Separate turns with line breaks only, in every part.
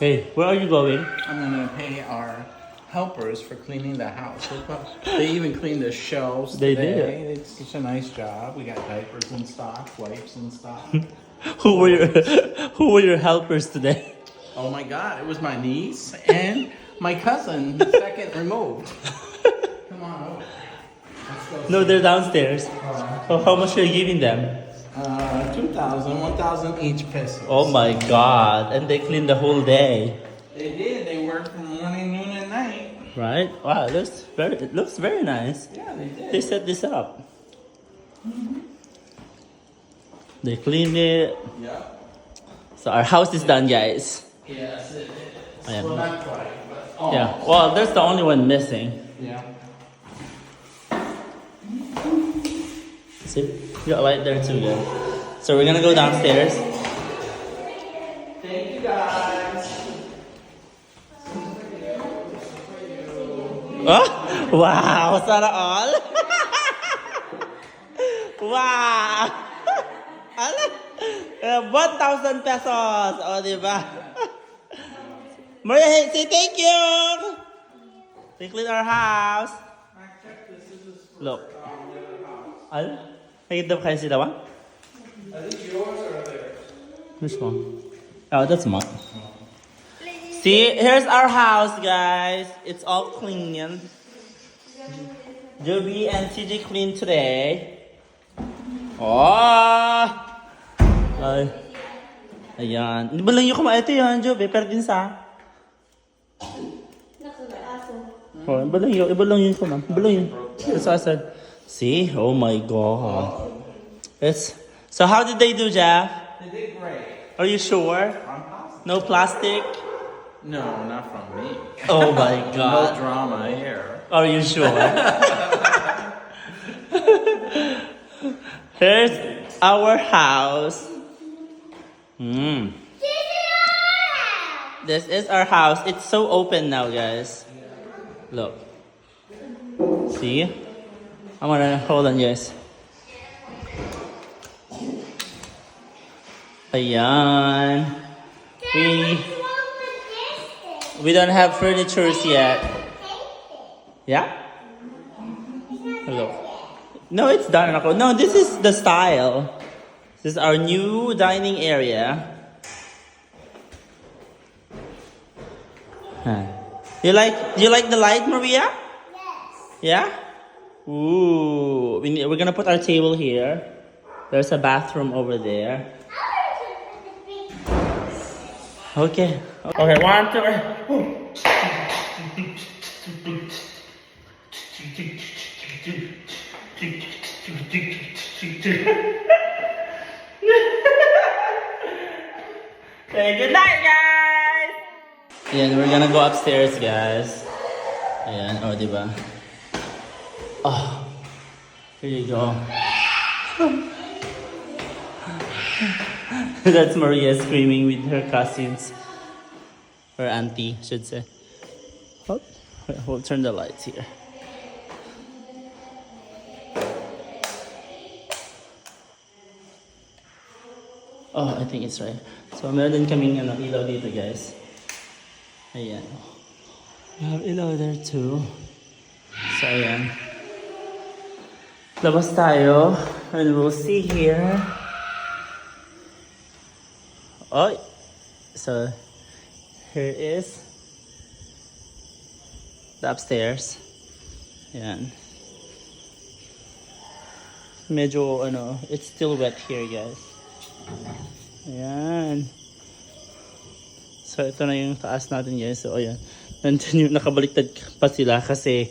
Hey, where are you going?
I'm gonna pay our helpers for cleaning the house. They even cleaned the shelves
They
today. It's such a nice job. We got diapers in stock, wipes in stock.
Who were your Who were your helpers today?
oh my God! It was my niece and my cousin, second removed. Come on over. Let's go.
No, they're downstairs. Oh, how much are you giving them?
Uh, 2,000, 1,000 each pesos.
Oh my God! And they cleaned the whole day,
They did. They worked from morning, noon, and night.
right? Wow, it looks very it looks very nice.
Yeah, they did.
They set this up. They cleaned it.
Yeah.
So our house is done, guys.
Yes, it is.
I
Well, not quite, but.
Yeah. Well, there's the only one missing.
Yeah.
See, you got light there too, guys. So we're gonna go downstairs.
Thank you guys.
Oh, wow! that all? wow! Eh, 1,000 pesos! O, di ba? Maria, hey, say thank you! They clean our house. Look. Al? Nakita ba kayo sila ba?
Are these yours or theirs?
Which one? Oh, that's mine. See, here's our house, guys. It's all clean. Joby and TJ clean today. Oh! Ay. Ayan. Hindi ba lang yung kumain ito yan, Joby? Pero din sa... Oh, iba lang yun. Iba lang yun kumain. Iba lang yun. That's what I said. See? Oh my God. It's... So how did they do, Jeff?
They did great.
Are you sure? No plastic?
No, not from me.
Oh my God.
no drama here.
Are you sure? Here's our house. Hmm. This is our house. It's so open now, guys. Look. See? I'm gonna hold on, guys. Ayan. We we don't have furnitures yet. Yeah? Hello. No, it's done. No, this is the style. This is our new dining area. Huh. You like you like the light, Maria? Yes. Yeah? Ooh. We need, we're gonna put our table here. There's a bathroom over there. Okay. Okay, one, two, Okay, good night, guys! Ayan, we're gonna go upstairs, guys. Ayan, oh, di Oh, here you go. That's Maria screaming with her cousins. Her auntie, should say. Oh, we'll turn the lights here. Oh, I think it's right. So, meron din kaming ano, ilaw dito, guys. Ayan. We have ilaw there too. So, ayan. Labas tayo. And we'll see here. Oh, so here is the upstairs. Yan. Medyo ano, it's still wet here, guys. Ayan. So ito na yung taas natin, guys. So ayan. Nandun yung nakabaliktad pa sila kasi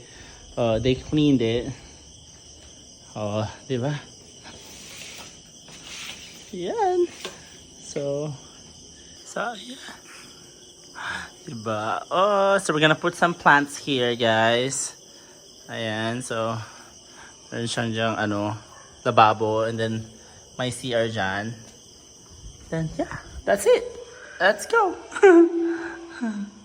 uh, they cleaned it. Oh, di ba? Yan. So, so, yeah. Diba? Oh, so we're gonna put some plants here, guys. Ayan, so, meron siyang dyang, ano, lababo, and then, may CR dyan. Then, yeah, that's it. Let's go.